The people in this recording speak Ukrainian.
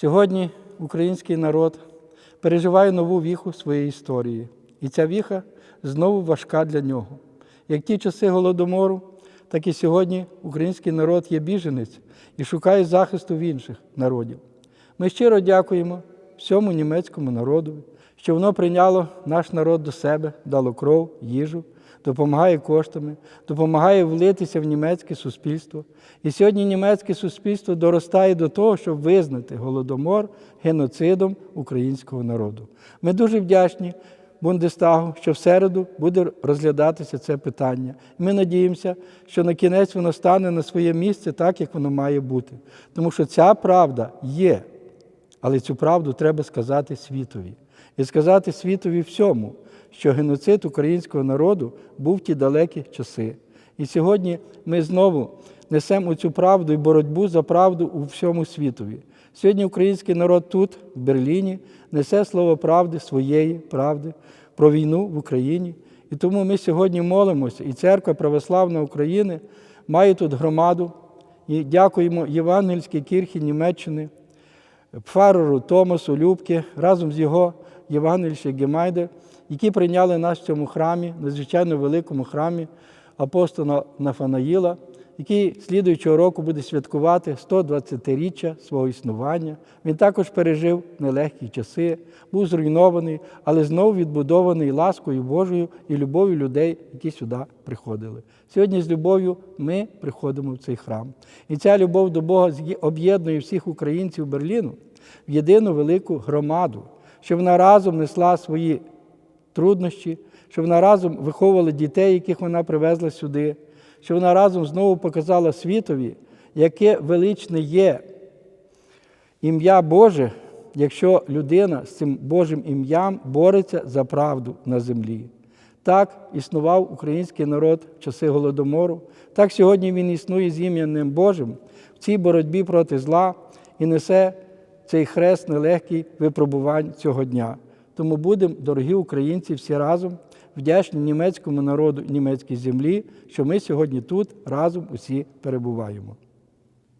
Сьогодні український народ переживає нову віху своєї історії, і ця віха знову важка для нього. Як ті часи голодомору, так і сьогодні український народ є біженець і шукає захисту в інших народів. Ми щиро дякуємо всьому німецькому народу, що воно прийняло наш народ до себе, дало кров, їжу, допомагає коштами, допомагає влитися в німецьке суспільство. І сьогодні німецьке суспільство доростає до того, щоб визнати голодомор геноцидом українського народу. Ми дуже вдячні Бундестагу, що в середу буде розглядатися це питання. Ми надіємося, що на кінець воно стане на своє місце так, як воно має бути. Тому що ця правда є. Але цю правду треба сказати світові. І сказати світові всьому, що геноцид українського народу був в ті далекі часи. І сьогодні ми знову несемо цю правду і боротьбу за правду у всьому світові. Сьогодні український народ тут, в Берліні, несе слово правди, своєї правди про війну в Україні. І тому ми сьогодні молимося, і Церква Православна України має тут громаду. І дякуємо Євангельській кірхі Німеччини, Пфареру Томасу Любки разом з його Євангельської Гемайде, які прийняли нас в цьому храмі, надзвичайно великому храмі апостола Нафанаїла, який слідуючого року буде святкувати 120-річчя свого існування. Він також пережив нелегкі часи, був зруйнований, але знову відбудований ласкою Божою і любов'ю людей, які сюди приходили. Сьогодні з любов'ю ми приходимо в цей храм. І ця любов до Бога об'єднує всіх українців Берліну в єдину велику громаду, щоб вона разом несла свої труднощі, щоб вона разом виховувала дітей, яких вона привезла сюди, щоб вона разом знову показала світові, яке величне є ім'я Боже, якщо людина з цим Божим ім'ям бореться за правду на землі. Так існував український народ в часи Голодомору, так сьогодні він існує з ім'яним Божим в цій боротьбі проти зла і несе цей хрест нелегкий випробувань цього дня. Тому будемо, дорогі українці, всі разом вдячні німецькому народу німецькій землі, що ми сьогодні тут разом усі перебуваємо.